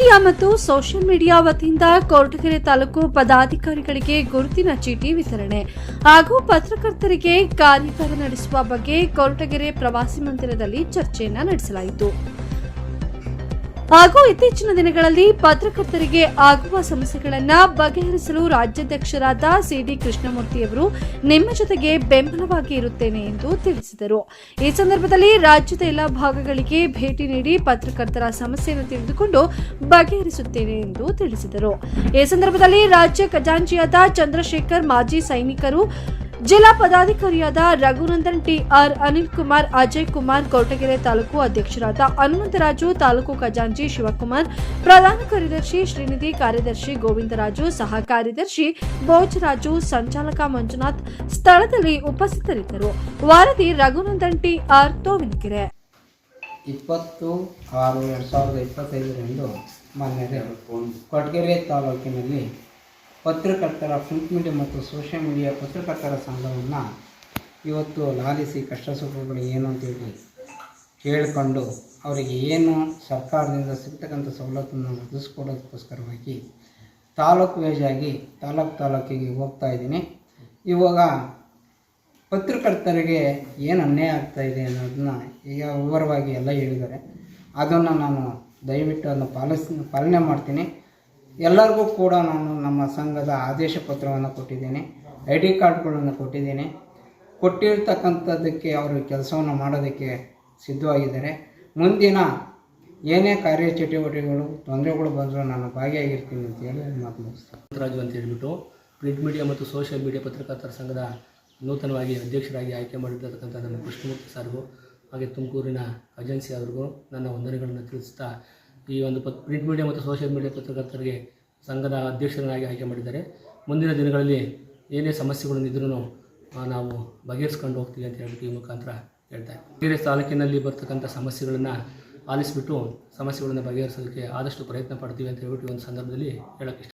Media ಮತ್ತು social media ವತಿಯಿಂದ ಕೊರಟಗೆರೆ ತಾಲೂಕು ಪದಾಧಿಕಾರಿಗಳಿಗೆ ಗುರುತಿನ ಚೀಟಿ ವಿತರಣೆ ಹಾಗೂ ಪತ್ರಕರ್ತರಿಗೆ ಕಾರ್ಯಾಗಾರ ನಡೆಸುವ ಬಗ್ಗೆ ಕೊರಟಗೆರೆ ಪ್ರವಾಸಿ ಮಂದಿರದಲ್ಲಿ ಚರ್ಚೆಯನ್ನು ನಡೆಸಲಾಯಿತು. ಹಾಗೂ ಇತ್ತೀಚಿನ ದಿನಗಳಲ್ಲಿ ಪತ್ರಕರ್ತರಿಗೆ ಆಗುವ ಸಮಸ್ಯೆಗಳನ್ನು ಬಗೆಹರಿಸಲು ರಾಜ್ಯಾಧ್ಯಕ್ಷರಾದ ಸಿಡಿ ಕೃಷ್ಣಮೂರ್ತಿಯವರು ನಿಮ್ಮ ಜೊತೆಗೆ ಬೆಂಬಲವಾಗಿ ಇರುತ್ತೇನೆ ಎಂದು ತಿಳಿಸಿದರು. ಈ ಸಂದರ್ಭದಲ್ಲಿ ರಾಜ್ಯದ ಎಲ್ಲ ಭಾಗಗಳಿಗೆ ಭೇಟಿ ನೀಡಿ ಪತ್ರಕರ್ತರ ಸಮಸ್ಯೆಯನ್ನು ತಿಳಿದುಕೊಂಡು ಬಗೆಹರಿಸುತ್ತೇನೆ ಎಂದು ತಿಳಿಸಿದರು. ಈ ಸಂದರ್ಭದಲ್ಲಿ ರಾಜ್ಯ ಖಜಾಂಚಿಯಾದ ಚಂದ್ರಶೇಖರ್ ಮಾಜಿ ಸೈನಿಕರು ಜಿಲ್ಲಾ ಪದಾಧಿಕಾರಿಯಾದ ರಘುನಂದನ್ ಟಿಆರ್ ಅನಿಲ್ ಕುಮಾರ್, ಅಜಯ್ ಕುಮಾರ್, ಕೋಟಗೆರೆ ತಾಲೂಕು ಅಧ್ಯಕ್ಷರಾದ ಹನುಮಂತರಾಜು ತಾಲೂಕು ಖಜಾಂಚಿ ಶಿವಕುಮಾರ್, ಪ್ರಧಾನ ಕಾರ್ಯದರ್ಶಿ ಶ್ರೀನಿಧಿ, ಕಾರ್ಯದರ್ಶಿ ಗೋವಿಂದರಾಜು, ಸಹ ಕಾರ್ಯದರ್ಶಿ ಭೋಜರಾಜು, ಸಂಚಾಲಕ ಮಂಜುನಾಥ್ ಸ್ಥಳದಲ್ಲಿ ಉಪಸ್ಥಿತರಿದ್ದರು. ವಾರದಿ ರಘುನಂದನ್ ಟಿಆರ್ ತೋವಿನಕೆರೆ. ಇಪ್ಪತ್ತು ಆರು ಎರಡು ಸಾವಿರದ ತಾಲೂಕಿನಲ್ಲಿ ಪತ್ರಕರ್ತರ ಪ್ರಿಂಟ್ ಮೀಡಿಯಾ ಮತ್ತು ಸೋಷಿಯಲ್ ಮೀಡಿಯಾ ಪತ್ರಕರ್ತರ ಸಂಘವನ್ನು ಇವತ್ತು ಲಾಲಿಸಿ ಕಷ್ಟ ಸುಖಗಳು ಏನು ಅಂತೇಳಿ ಕೇಳಿಕೊಂಡು ಅವರಿಗೆ ಏನು ಸರ್ಕಾರದಿಂದ ಸಿಗ್ತಕ್ಕಂಥ ಸವಲತ್ತನ್ನು ಒದಗಿಸ್ಕೊಡೋದಕ್ಕೋಸ್ಕರವಾಗಿ ತಾಲೂಕು ವೇಜಾಗಿ ತಾಲೂಕು ತಾಲೂಕಿಗೆ ಹೋಗ್ತಾ ಇದ್ದೀನಿ. ಇವಾಗ ಪತ್ರಕರ್ತರಿಗೆ ಏನು ಅನ್ಯಾಯ ಆಗ್ತಾ ಇದೆ ಅನ್ನೋದನ್ನ ಈಗ ವಿವರವಾಗಿ ಎಲ್ಲ ಹೇಳಿದ್ದಾರೆ. ಅದನ್ನು ನಾನು ದಯವಿಟ್ಟು ಅದನ್ನು ಪಾಲಿಸ್, ಪಾಲನೆ ಮಾಡ್ತೀನಿ. ಎಲ್ಲರಿಗೂ ಕೂಡ ನಾನು ನಮ್ಮ ಸಂಘದ ಆದೇಶ ಪತ್ರವನ್ನು ಕೊಟ್ಟಿದ್ದೇನೆ, ಐ ಡಿ ಕಾರ್ಡ್ಗಳನ್ನು ಕೊಟ್ಟಿದ್ದೇನೆ. ಕೊಟ್ಟಿರ್ತಕ್ಕಂಥದ್ದಕ್ಕೆ ಅವರು ಕೆಲಸವನ್ನು ಮಾಡೋದಕ್ಕೆ ಸಿದ್ಧವಾಗಿದ್ದಾರೆ. ಮುಂದಿನ ಏನೇ ಕಾರ್ಯಚಟುವಟಿಕೆಗಳು, ತೊಂದರೆಗಳು ಬಂದರೂ ನಾನು ಭಾಗಿಯಾಗಿರ್ತೀನಿ ಅಂತ ಹೇಳಿ ಮಾತು ಮುಗಿಸ್ತೀನಿ ಅಂತ ಹೇಳಿಬಿಟ್ಟು ಪ್ರಿಂಟ್ ಮೀಡಿಯಾ ಮತ್ತು ಸೋಷಿಯಲ್ ಮೀಡಿಯಾ ಪತ್ರಕರ್ತರ ಸಂಘದ ನೂತನವಾಗಿ ಅಧ್ಯಕ್ಷರಾಗಿ ಆಯ್ಕೆ ಮಾಡಿರ್ತಕ್ಕಂಥ ನಮ್ಮ ಕೃಷ್ಣಮೂರ್ತಿ ಸರ್ಗೂ, ಹಾಗೆ ತುಮಕೂರಿನ ಏಜೆನ್ಸಿ ಅವ್ರಿಗೂ ನನ್ನ ವಂದನೆಗಳನ್ನು ತಿಳಿಸ್ತಾ ಈ ಒಂದು ಪ್ರಿಂಟ್ ಮೀಡಿಯಾ ಮತ್ತು ಸೋಷಿಯಲ್ ಮೀಡಿಯಾ ಪತ್ರಕರ್ತರಿಗೆ ಸಂಘದ ಅಧ್ಯಕ್ಷರನ್ನಾಗಿ ಆಯ್ಕೆ ಮಾಡಿದ್ದಾರೆ. ಮುಂದಿನ ದಿನಗಳಲ್ಲಿ ಏನೇ ಸಮಸ್ಯೆಗಳಿದ್ರೂ ನಾವು ಬಗೆಹರಿಸ್ಕೊಂಡು ಹೋಗ್ತೀವಿ ಅಂತ ಹೇಳ್ಬಿಟ್ಟು ಈ ಮುಖಾಂತರ ಹೇಳ್ತಾ ಬೇರೆ ತಾಲೂಕಿನಲ್ಲಿ ಬರ್ತಕ್ಕಂಥ ಸಮಸ್ಯೆಗಳನ್ನು ಆಲಿಸಿಬಿಟ್ಟು ಸಮಸ್ಯೆಗಳನ್ನು ಬಗೆಹರಿಸೋದಕ್ಕೆ ಆದಷ್ಟು ಪ್ರಯತ್ನ ಪಡ್ತೀವಿ ಅಂತ ಹೇಳ್ಬಿಟ್ಟು ಈ ಒಂದು ಸಂದರ್ಭದಲ್ಲಿ ಹೇಳೋಕ್ಕೆ